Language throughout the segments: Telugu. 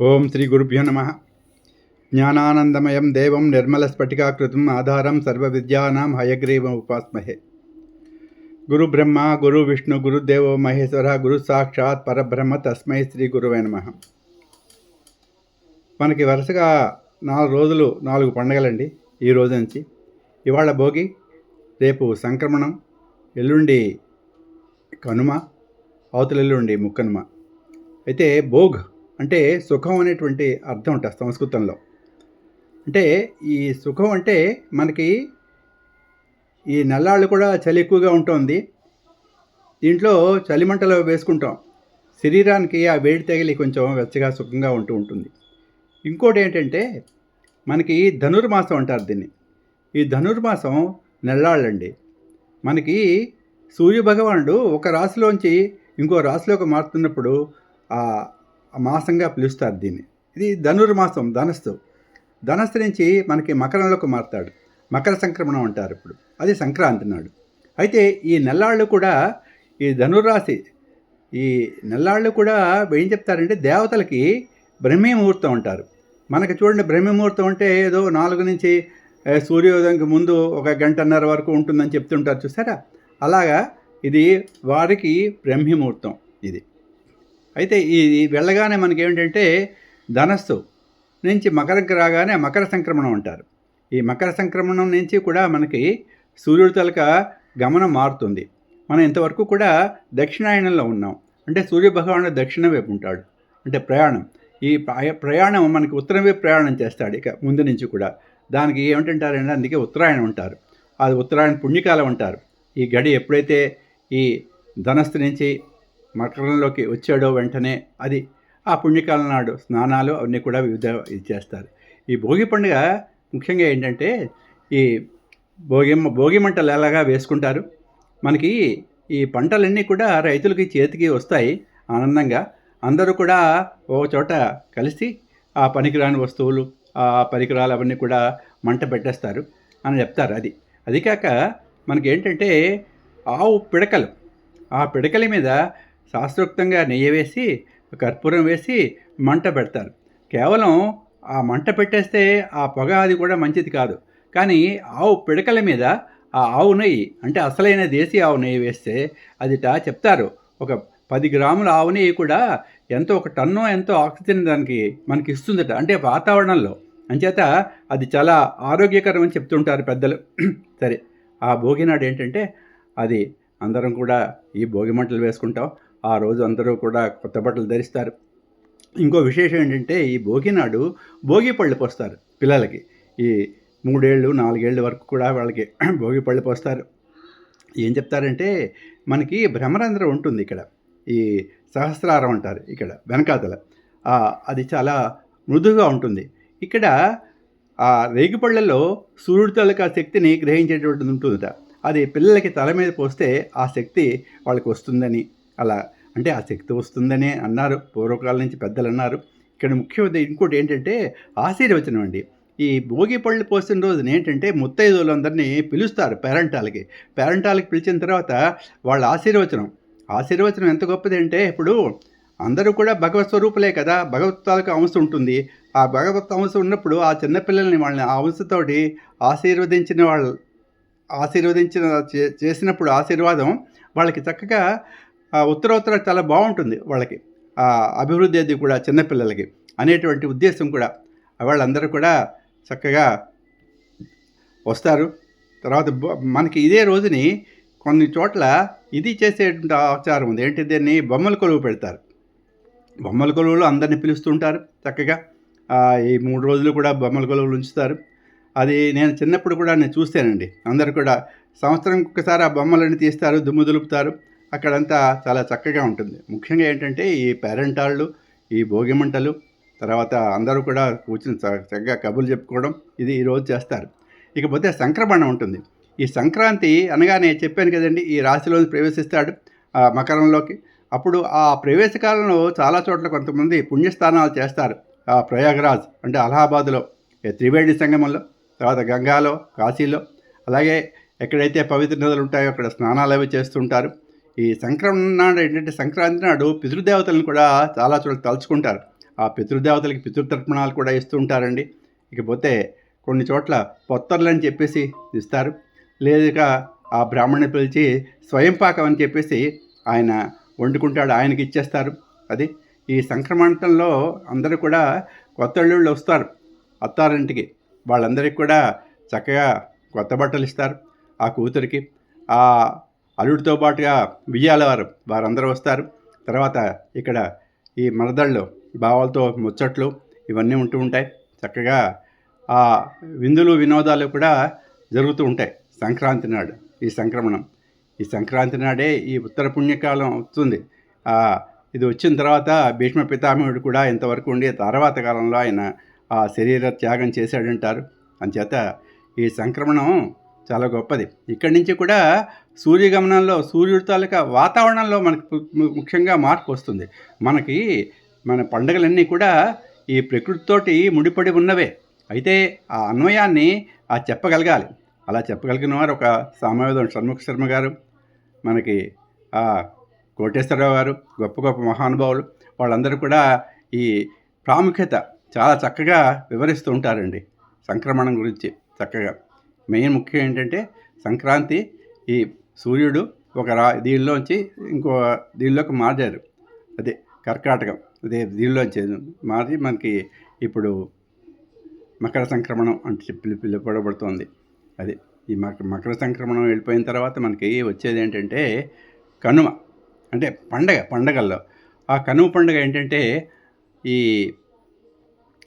ఓం శ్రీ గురుభ్యో నమ. జ్ఞానానందమయం దేవం నిర్మలస్ఫటికాకృతం ఆధారం సర్వ విద్యానాం హయగ్రీవం ఉపాస్మహే. గురు బ్రహ్మ గురు విష్ణు గురుదేవో మహేశ్వర గురు సాక్షాత్ పరబ్రహ్మ తస్మై శ్రీ గురువే నమ. మనకి వరుసగా నాలుగు రోజులు నాలుగు పండగలండి ఈ రోజు నుంచి. ఇవాళ భోగి రేపు సంక్రమణం ఎల్లుండి కనుమ అవతల ఎల్లుండి ముక్కనుమ. అయితే భోగ్ అంటే సుఖం అనేటువంటి అర్థం ఉంటుంది సంస్కృతంలో. అంటే ఈ సుఖం అంటే మనకి ఈ నల్లాళ్ళు కూడా చలి ఎక్కువగా ఉంటుంది. దీంట్లో చలిమంటలు వేసుకుంటాం. శరీరానికి ఆ వేడి తగిలి కొంచెం వెచ్చగా సుఖంగా ఉంటూ ఉంటుంది. ఇంకోటి ఏంటంటే మనకి ధనుర్మాసం అంటారు దీన్ని. ఈ ధనుర్మాసం నెల్లాళ్ళండి. మనకి సూర్యభగవానుడు ఒక రాశిలోంచి ఇంకో రాశిలోకి మారుతున్నప్పుడు ఆ మాసంగా పిలుస్తారు దీన్ని. ఇది ధనుర్మాసం ధనస్సు ధనస్సు నుంచి మనకి మకరంలోకి మారుతాడు. మకర సంక్రమణం అంటారు ఇప్పుడు. అది సంక్రాంతి నాడు. అయితే ఈ నెల్లాళ్ళు కూడా ఈ ధనుర్రాశి ఈ నెల్లాళ్ళు కూడా ఏం చెప్తారంటే దేవతలకి బ్రహ్మీ ముహూర్తం అంటారు. మనకి చూడండి బ్రహ్మీ ముహూర్తం అంటే ఏదో నాలుగు నుంచి సూర్యోదయంకి ముందు ఒక గంటన్నర వరకు ఉంటుందని చెప్తుంటారు చూసారా? అలాగా ఇది వారికి బ్రహ్మీ ముహూర్తం ఇది. అయితే ఈ వెళ్ళగానే మనకి ఏంటంటే ధనస్సు నుంచి మకరంకి రాగానే మకర సంక్రమణం అంటారు. ఈ మకర సంక్రమణం నుంచి కూడా మనకి సూర్యుడి తలక గమనం మారుతుంది. మనం ఇంతవరకు కూడా దక్షిణాయనంలో ఉన్నాం. అంటే సూర్యభగవానుడు దక్షిణ వైపు ఉంటాడు. అంటే ప్రయాణం. ఈ ప్రయాణం మనకి ఉత్తరం వైపు ప్రయాణం చేస్తాడు ఇక ముందు నుంచి కూడా. దానికి ఏమిటంటారంటే అందుకే ఉత్తరాయణం అంటారు. అది ఉత్తరాయణ పుణ్యకాలం అంటారు. ఈ గడి ఎప్పుడైతే ఈ ధనస్సు నుంచి మకరంలోకి వచ్చాడో వెంటనే అది ఆ పుణ్యకాలం నాడు స్నానాలు అవన్నీ కూడా వివిధ ఇది చేస్తారు. ఈ భోగి పండుగ ముఖ్యంగా ఏంటంటే ఈ భోగి భోగి మంటలు ఎలాగా వేసుకుంటారు? మనకి ఈ పంటలన్నీ కూడా రైతులకి చేతికి వస్తాయి ఆనందంగా. అందరూ కూడా ఒక చోట కలిసి ఆ పనికిరాని వస్తువులు ఆ పరికరాలు అవన్నీ కూడా మంట పెట్టేస్తారు అని చెప్తారు అది. అది కాక మనకి ఏంటంటే ఆవు పిడకలు. ఆ పిడకల మీద శాస్త్రోక్తంగా నెయ్యి వేసి కర్పూరం వేసి మంట పెడతారు. కేవలం ఆ మంట పెట్టేస్తే ఆ పొగ అది కూడా మంచిది కాదు. కానీ ఆవు పిడకల మీద ఆ ఆవు నెయ్యి అంటే అసలైన దేశీ ఆవు నెయ్యి వేస్తే అదిట చెప్తారు. ఒక పది గ్రాముల ఆవు నెయ్యి కూడా ఎంతో ఒక టన్ను ఎంతో ఆక్సిజన్ దానికి మనకి ఇస్తుందట అంటే వాతావరణంలో. అంచేత అది చాలా ఆరోగ్యకరం అని చెప్తుంటారు పెద్దలు. సరే ఆ భోగినాడు ఏంటంటే అది అందరం కూడా ఈ భోగి మంటలు వేసుకుంటాం. ఆ రోజు అందరూ కూడా కొత్త బట్టలు ధరిస్తారు. ఇంకో విశేషం ఏంటంటే ఈ భోగి నాడు భోగి పళ్ళు పోస్తారు పిల్లలకి. ఈ మూడేళ్ళు నాలుగేళ్ళ వరకు కూడా వాళ్ళకి భోగి పళ్ళు పోస్తారు. ఏం చెప్తారంటే మనకి భ్రమరంధ్రం ఉంటుంది ఇక్కడ. ఈ సహస్రారం అంటారు ఇక్కడ వెనకాతల. అది చాలా మృదువుగా ఉంటుంది. ఇక్కడ ఆ రేగిపళ్ళలో సూర్యుడి తాలూకా శక్తిని గ్రహించేటువంటి ఉంటుందట. అది పిల్లలకి తల మీద పోస్తే ఆ శక్తి వాళ్ళకి వస్తుందని అలా అంటే ఆ శక్తి వస్తుందని అన్నారు. పూర్వకాలం నుంచి పెద్దలు అన్నారు. ఇక్కడ ముఖ్య ఇంకోటి ఏంటంటే ఆశీర్వచనం అండి. ఈ భోగి పళ్ళు పోసిన రోజున ఏంటంటే ముత్తైదువులందరినీ పిలుస్తారు పేరెంటాలకి. పేరెంటాలకి పిలిచిన తర్వాత వాళ్ళ ఆశీర్వచనం. ఆశీర్వచనం ఎంత గొప్పది అంటే ఇప్పుడు అందరూ కూడా భగవత్ స్వరూపులే కదా భగవత్ తాలూకు అంశ ఉంటుంది. ఆ భగవత్ అంశ ఉన్నప్పుడు ఆ చిన్నపిల్లల్ని వాళ్ళని ఆ అంశతోటి ఆశీర్వదించిన వాళ్ళు ఆశీర్వదించిన చే- చేసినప్పుడు ఆశీర్వాదం వాళ్ళకి చక్కగా ఉత్తరోత్తర చాలా బాగుంటుంది వాళ్ళకి. ఆ అభివృద్ధి అది కూడా చిన్నపిల్లలకి అనేటువంటి ఉద్దేశం కూడా. వాళ్ళందరూ కూడా చక్కగా వస్తారు. తర్వాత బొ- మనకి ఇదే రోజుని కొన్ని చోట్ల ఇది చేసేటువంటి ఆచారం ఉంది. ఏంటి దీన్ని? బొమ్మల కొలువు పెడతారు. బొమ్మల కొలువులో అందరిని పిలుస్తుంటారు చక్కగా. ఈ మూడు రోజులు కూడా బొమ్మల కొలువులు ఉంచుతారు. అది నేను చిన్నప్పుడు కూడా నేను చూస్తానండి అందరు కూడా సంవత్సరం ఒకసారి ఆ బొమ్మలని తీస్తారు దుమ్ము దులుపుతారు. అక్కడంతా చాలా చక్కగా ఉంటుంది. ముఖ్యంగా ఏంటంటే ఈ పేరెంటాళ్ళు ఈ భోగిమంటలు తర్వాత అందరూ కూడా కూర్చుని చ- చక్కగా కబుర్లు చెప్పుకోవడం ఇది ఈరోజు చేస్తారు. ఇకపోతే సంక్రమణ ఉంటుంది. ఈ సంక్రాంతి అనగానే చెప్పాను కదండి ఈ రాశిలో ప్రవేశిస్తాడు ఆ మకరంలోకి. అప్పుడు ఆ ప్రవేశకాలంలో చాలా చోట్ల కొంతమంది పుణ్యస్థానాలు చేస్తారు. ఆ ప్రయాగరాజ్ అంటే అలహాబాద్లో త్రివేణి సంగమంలో తర్వాత గంగాలో కాశీలో. అలాగే ఎక్కడైతే పవిత్ర నదులు ఉంటాయో అక్కడ స్నానాలు అవి చేస్తుంటారు ఈ సంక్రమణ నాడు ఏంటంటే సంక్రాంతి నాడు పితృదేవతలను కూడా చాలా చోట్ల తలుచుకుంటారు. ఆ పితృదేవతలకి పితృతర్పణాలు కూడా ఇస్తూ ఉంటారండి. ఇకపోతే కొన్ని చోట్ల పొత్తర్లు అని చెప్పేసి ఇస్తారు. లేదుక ఆ బ్రాహ్మణ్ని పిలిచి స్వయం పాకం అని చెప్పేసి ఆయన వండుకుంటాడు ఆయనకి ఇచ్చేస్తారు. అది ఈ సంక్రమణంలో అందరూ కూడా కొత్త అల్లుళ్ళు వస్తారు అత్తారింటికి. వాళ్ళందరికీ కూడా చక్కగా కొత్త బట్టలు ఇస్తారు ఆ కూతురికి. ఆ అల్లుడితో పాటుగా వియ్యాల వారు వారందరూ వస్తారు. తర్వాత ఇక్కడ ఈ మరదళ్ళు భావాలతో ముచ్చట్లు ఇవన్నీ ఉంటూ ఉంటాయి. చక్కగా ఆ విందులు వినోదాలు కూడా జరుగుతూ ఉంటాయి సంక్రాంతి నాడు ఈ సంక్రమణం. ఈ సంక్రాంతి నాడే ఈ ఉత్తర పుణ్యకాలం వస్తుంది. ఇది వచ్చిన తర్వాత భీష్మ పితామహుడు కూడా ఇంతవరకు ఉండి తర్వాత కాలంలో ఆయన ఆ శరీర త్యాగం చేశాడంటారు. అంచేత ఈ సంక్రమణం చాలా గొప్పది. ఇక్కడి నుంచి కూడా సూర్యగమనంలో సూర్యుడి తాలూకా వాతావరణంలో మనకు ము- ముఖ్యంగా మార్పు వస్తుంది. మనకి మన పండుగలన్నీ కూడా ఈ ప్రకృతితోటి ముడిపడి ఉన్నవే. అయితే ఆ అన్వయాన్ని ఆ చెప్పగలగాలి. అలా చెప్పగలిగిన వారు ఒక సామవేదం షణ్ముఖ శర్మ గారు మనకి ఆ కోటేశ్వరరావు గారు గొప్ప గొప్ప మహానుభావులు వాళ్ళందరూ కూడా ఈ ప్రాముఖ్యత చాలా చక్కగా వివరిస్తూ ఉంటారండి. సంక్రమణం గురించి చక్కగా. మెయిన్ ముఖ్యం ఏంటంటే సంక్రాంతి ఈ సూర్యుడు ఒక రా దీనిలోంచి ఇంకో దీనిలోకి మారారు. అదే కర్కాటకం అదే దీనిలోంచి మారి మనకి ఇప్పుడు మకర సంక్రమణం అంటే చెప్పి పిలువబడుతోంది. అది ఈ మక మకర సంక్రమణం వెళ్ళిపోయిన తర్వాత మనకి వచ్చేది ఏంటంటే కనుమ అంటే పండగ పండగల్లో. ఆ కనుమ పండగ ఏంటంటే ఈ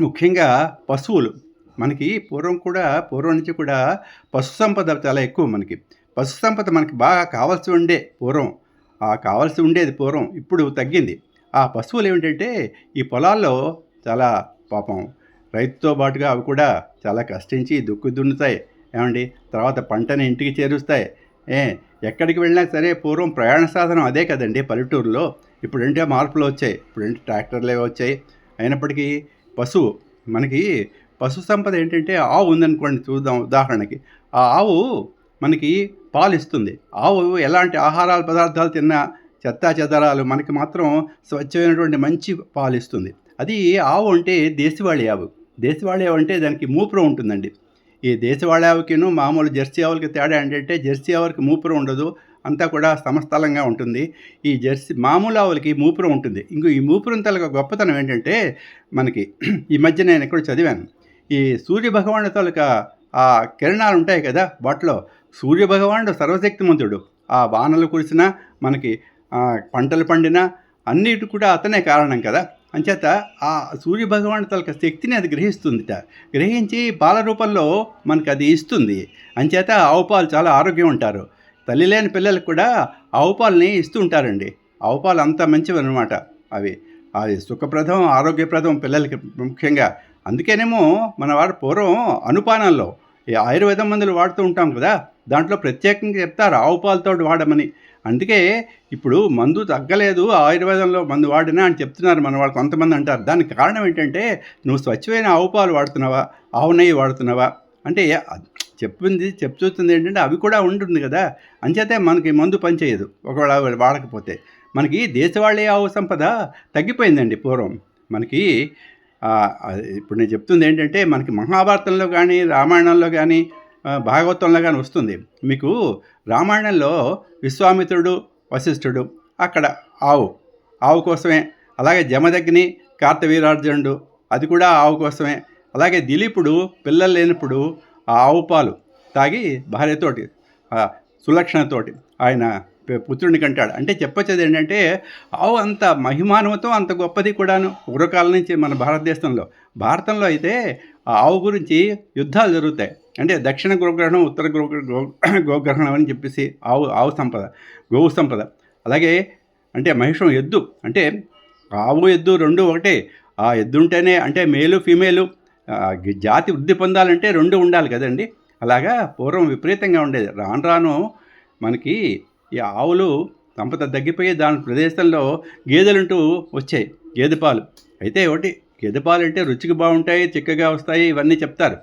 ముఖ్యంగా పశువులు మనకి పూర్వం కూడా పూర్వం నుంచి కూడా పశు సంపద చాలా ఎక్కువ మనకి. పశు సంపద మనకి బాగా కావాల్సి ఉండే పూర్వం. ఆ కావాల్సి ఉండేది పూర్వం. ఇప్పుడు తగ్గింది. ఆ పశువులు ఏమిటంటే ఈ పొలాల్లో చాలా పాపం రైతుతో పాటుగా అవి కూడా చాలా కష్టించి దుక్కు దున్నుతాయి. ఏమండి? తర్వాత పంటని ఇంటికి చేరుస్తాయి. ఏ ఎక్కడికి వెళ్ళినా సరే పూర్వం ప్రయాణ సాధనం అదే కదండి పల్లెటూరులో. ఇప్పుడంటే మార్పులు వచ్చాయి. ఇప్పుడంటే ట్రాక్టర్లే వచ్చాయి. అయినప్పటికీ పశువు మనకి పశు సంపద ఏంటంటే ఆవు ఉందనుకోండి చూద్దాం ఉదాహరణకి. ఆ ఆవు మనకి పాలు ఇస్తుంది ఆవు ఎలాంటి ఆహార పదార్థాలు తిన్నా చెత్తా చెదరాలు మనకి మాత్రం స్వచ్ఛమైనటువంటి మంచి పాలు ఇస్తుంది అది ఆవు అంటే దేశవాళీ ఆవు. దేశవాళీ ఆవు అంటే దానికి మూపురం ఉంటుందండి. ఈ దేశవాళీ ఆవుకిను మామూలు జెర్సీ ఆవులకి తేడా ఏంటంటే జెర్సీ ఆవులకి మూపురం ఉండదు. అంతా కూడా సమస్థలంగా ఉంటుంది. ఈ జెర్సీ మామూలు ఆవులకి మూపురం ఉంటుంది. ఇంకో ఈ మూపురం తల గొప్పతనం ఏంటంటే మనకి ఈ మధ్య నేను ఎక్కడ చదివాను. ఈ సూర్య భగవానుడు తాలూకా ఆ కిరణాలు ఉంటాయి కదా వాటిలో సూర్య భగవానుడు సర్వశక్తిమంతుడు. ఆ వానలు కురిసినా మనకి పంటలు పండినా అన్నిటి కూడా అతనే కారణం కదా. అంచేత ఆ సూర్య తలక శక్తిని అది గ్రహిస్తుందిట. గ్రహించి పాల రూపంలో మనకు అది ఇస్తుంది. అంచేత ఆవు పాలు చాలా ఆరోగ్యం ఉంటారు. తల్లి లేని పిల్లలకు కూడా ఆవు పాలని ఇస్తూ ఉంటారండి. ఆవు పాలు అంత మంచివి అనమాట అవి. అది సుఖప్రదం ఆరోగ్యప్రదం పిల్లలకి ముఖ్యంగా. అందుకేనేమో మన వాడు పూర్వం అనుపానంలో ఈ ఆయుర్వేదం మందులు వాడుతూ ఉంటాం కదా దాంట్లో ప్రత్యేకంగా చెప్తారు ఆవు పాలతో వాడమని. అందుకే ఇప్పుడు మందు తగ్గలేదు ఆయుర్వేదంలో మందు వాడినా అని చెప్తున్నారు మన వాళ్ళు కొంతమంది అంటారు. దానికి కారణం ఏంటంటే నువ్వు స్వచ్ఛమైన ఆవు పాలు వాడుతున్నావా ఆవు నెయ్యి వాడుతున్నావా? అంటే చెప్పింది చెప్తుంది ఏంటంటే అవి కూడా ఉంటుంది కదా. అంచేతే మనకి మందు పనిచేయదు ఒకవేళ వాడకపోతే. మనకి దేశవాళీ ఆవు సంపద తగ్గిపోయిందండి పూర్వం. మనకి ఇప్పుడు నేను చెప్తుంది ఏంటంటే మనకి మహాభారతంలో కానీ రామాయణంలో కానీ భాగవతంలో కానీ వస్తుంది. మీకు రామాయణంలో విశ్వామిత్రుడు వశిష్ఠుడు అక్కడ ఆవు ఆవు కోసమే అలాగే జమదగ్ని కార్తవీరార్జునుడు అది కూడా ఆవు కోసమే అలాగే దిలీపుడు పిల్లలు లేనప్పుడు ఆ ఆవు పాలు తాగి భార్యతోటి సులక్షణతోటి ఆయన ప- అంటాడు కంటాడు. అంటే చెప్పొచ్చేది ఏంటంటే ఆవు అంత మహిమానవతం అంత గొప్పది కూడాను పూర్వకాలం నుంచి మన భారతదేశంలో. భారతంలో అయితే ఆ ఆవు గురించి యుద్ధాలు జరుగుతాయి. అంటే దక్షిణ గోగ్రహణం ఉత్తర గో గో గోగ్రహణం అని చెప్పేసి ఆవు ఆవు సంపద గోవు సంపద. అలాగే అంటే మహిషం ఎద్దు. అంటే ఆవు ఎద్దు రెండు ఒకటే. ఆ ఎద్దు ఉంటేనే అంటే మేలు ఫీమేలు జాతి వృద్ధి పొందాలంటే రెండు ఉండాలి కదండి. అలాగా పూర్వం విపరీతంగా ఉండేది. రాను రాను మనకి ఈ ఆవులు సంపద తగ్గిపోయి దాని ప్రదేశంలో గేదెలుంటూ వచ్చాయి. గేదె పాలు అయితే ఒకటి గేదె పాలు అంటే రుచికి బాగుంటాయి చిక్కగా వస్తాయి ఇవన్నీ చెప్తారు.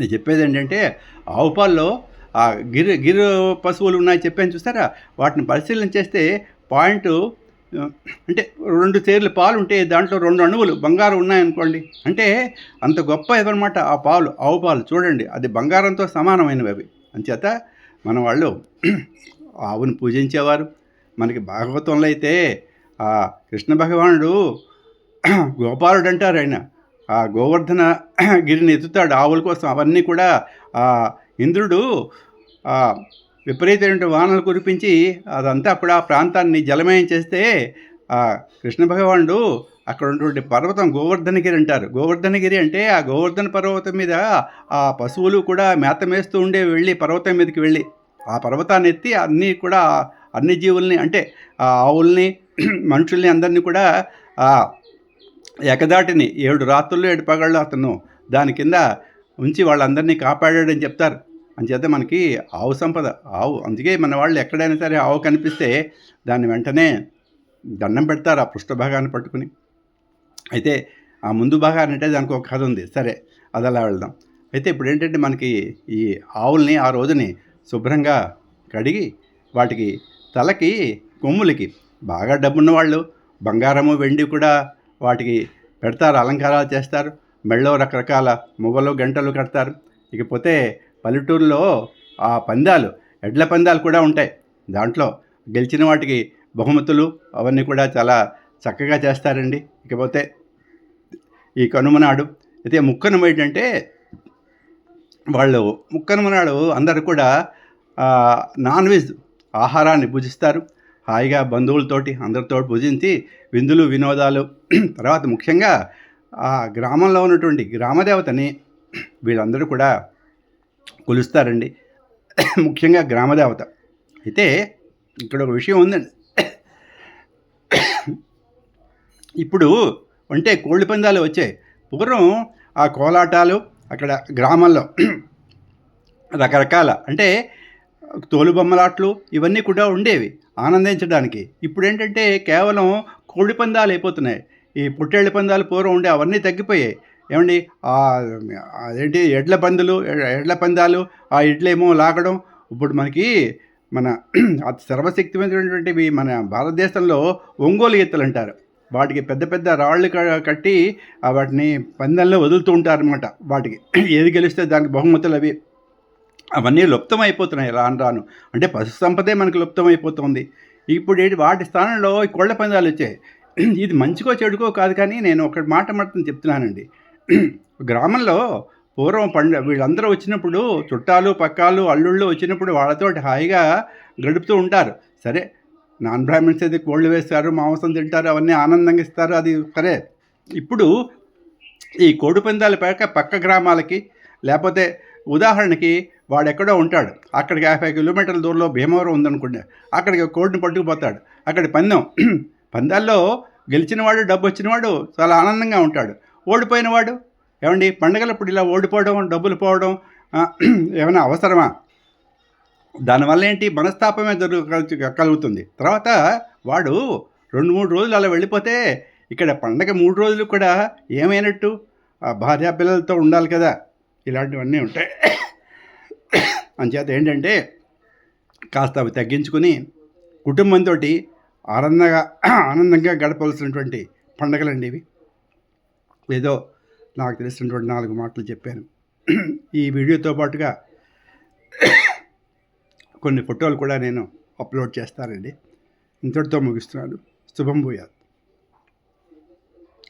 నేను చెప్పేది ఏంటంటే ఆవు పాల్లో ఆ గిరి గిరు పశువులు ఉన్నాయి చెప్పాను చూస్తారా? వాటిని పరిశీలన చేస్తే పాయింట్ అంటే రెండు చీరలు పాలు ఉంటే దాంట్లో రెండు అణువులు బంగారం ఉన్నాయనుకోండి. అంటే అంత గొప్ప ఇవన్నమాట ఆ పాలు ఆవు పాలు. చూడండి అది బంగారంతో సమానమైనవి అవి. అంచేత మన వాళ్ళు ఆవును పూజించేవారు. మనకి భాగవతంలో అయితే ఆ కృష్ణ భగవానుడు గోపాలుడు అంటారు ఆయన. ఆ గోవర్ధన గిరిని ఎత్తుతాడు ఆవుల కోసం. అవన్నీ కూడా ఆ ఇంద్రుడు విపరీతమైన వానలు కురిపించి అదంతా కూడా ఆ ప్రాంతాన్ని జలమయం చేస్తే ఆ కృష్ణ భగవానుడు అక్కడ ఉన్నటువంటి పర్వతం గోవర్ధనగిరి అంటారు. గోవర్ధనగిరి అంటే ఆ గోవర్ధన పర్వతం మీద ఆ పశువులు కూడా మేత మేస్తూ ఉండే వెళ్ళి పర్వతం మీదకి వెళ్ళి ఆ పర్వతాన్ని ఎత్తి అన్నీ కూడా అన్ని జీవుల్ని అంటే ఆవుల్ని మనుషుల్ని అందరినీ కూడా ఎకదాటిని ఏడు రాత్రులు ఏడు పగళ్ళు అతను దాని కింద ఉంచి వాళ్ళందరినీ కాపాడాడని చెప్తారు. అంచేత మనకి ఆవు సంపద ఆవు అందుకే మన వాళ్ళు ఎక్కడైనా సరే ఆవు కనిపిస్తే దాన్ని వెంటనే దండం పెడతారు ఆ పృష్ఠభాగాన్ని పట్టుకుని. అయితే ఆ ముందు భాగాన్ని అంటే దానికి ఒక కథ ఉంది. సరే అది అలా వెళ్దాం. అయితే ఇప్పుడు ఏంటంటే మనకి ఈ ఆవుల్ని ఆ రోజుని శుభ్రంగా కడిగి వాటికి తలకి కొమ్ములకి బాగా డబ్బున్న వాళ్ళు బంగారము వెండి కూడా వాటికి పెడతారు అలంకారాలు చేస్తారు. మెళ్ళో రకరకాల మువ్వలు గంటలు కడతారు. ఇకపోతే పల్లెటూరులో ఆ పందాలు ఎడ్ల పందాలు కూడా ఉంటాయి. దాంట్లో గెలిచిన వాటికి బహుమతులు అవన్నీ కూడా చాలా చక్కగా చేస్తారండి. ఇకపోతే ఈ కనుమ నాడు అయితే ముక్కనుమ ఏంటంటే వాళ్ళు ముక్కనుమ నాడు అందరూ కూడా నాన్ వెజ్ ఆహారాన్ని భుజిస్తారు. హాయిగా బంధువులతోటి అందరితో భుజించి విందులు వినోదాలు తర్వాత ముఖ్యంగా ఆ గ్రామంలో ఉన్నటువంటి గ్రామదేవతని వీళ్ళందరూ కూడా కొలుస్తారండి. ముఖ్యంగా గ్రామదేవత. అయితే ఇక్కడ ఒక విషయం ఉందండి. ఇప్పుడు అంటే కోళ్ళు పందాలు వచ్చాయి పూర్వం ఆ కోలాటాలు అక్కడ గ్రామంలో రకరకాల అంటే తోలుబొమ్మలాట్లు ఇవన్నీ కూడా ఉండేవి ఆనందించడానికి. ఇప్పుడు ఏంటంటే కేవలం కోడి పందాలు అయిపోతున్నాయి. ఈ పుట్టేళ్ళ పందాలు పూర్వం ఉండే అవన్నీ తగ్గిపోయాయి. ఏమండి? అదేంటి? ఎడ్ల పందులు ఎడ్ల పందాలు ఆ ఎడ్లేమో లాగడం. ఇప్పుడు మనకి మన అతి సర్వశక్తివంతమైనటువంటివి మన భారతదేశంలో ఒంగోలు ఈతలు అంటారు. వాటికి పెద్ద పెద్ద రాళ్ళు కట్టి వాటిని పందెంలో వదులుతూ ఉంటారు అనమాట వాటికి ఏది గెలిస్తే దానికి బహుమతులు అవి. అవన్నీ లుప్తం అయిపోతున్నాయి రాను రాను. అంటే పశు సంపదే మనకు లుప్తం అయిపోతుంది ఇప్పుడు ఏంటి వాటి స్థానంలో ఈ కోళ్ళ పందాలు వచ్చాయి. ఇది మంచికో చెడుకో కాదు కానీ నేను ఒక మాట మాత్రం చెప్తున్నానండి. గ్రామంలో పూర్వం పండు వీళ్ళందరూ వచ్చినప్పుడు చుట్టాలు పక్కాలు అల్లుళ్ళు వచ్చినప్పుడు వాళ్ళతో హాయిగా గడుపుతూ ఉంటారు. సరే నాన్ బ్రాహ్మణ్స్ అయితే కోళ్ళు వేస్తారు మాంసం తింటారు అవన్నీ ఆనందంగా ఇస్తారు అది సరే. ఇప్పుడు ఈ కోడి పందాలు పక్క పక్క గ్రామాలకి లేకపోతే ఉదాహరణకి వాడు ఎక్కడో ఉంటాడు. అక్కడికి యాభై కిలోమీటర్ల దూరంలో భీమవరం ఉందనుకోండి అక్కడికి ఒక కోడిని పట్టుకుపోతాడు. అక్కడ పందెం. పందాల్లో గెలిచిన వాడు డబ్బు వచ్చినవాడు చాలా ఆనందంగా ఉంటాడు. ఓడిపోయినవాడు ఏమండి పండగలప్పుడు ఇలా ఓడిపోవడం డబ్బులు పోవడం ఏమైనా అవసరమా? దానివల్ల ఏంటి? మనస్తాపమే జరుగు కలుగుతుంది. తర్వాత వాడు రెండు మూడు రోజులు అలా వెళ్ళిపోతే ఇక్కడ పండగ మూడు రోజులు కూడా ఏమైనట్టు? ఆ పిల్లలతో ఉండాలి కదా. ఇలాంటివన్నీ ఉంటాయి. అంచేత ఏంటంటే కాస్త అవి తగ్గించుకుని కుటుంబంతో ఆనందంగా ఆనందంగా గడపవలసినటువంటి పండగలండి ఇవి. ఏదో నాకు తెలిసినటువంటి నాలుగు మాటలు చెప్పాను. ఈ వీడియోతో పాటుగా కొన్ని ఫోటోలు కూడా నేను అప్లోడ్ చేస్తానండి. ఇంతటితో ముగిస్తున్నాను. శుభం భూయాలు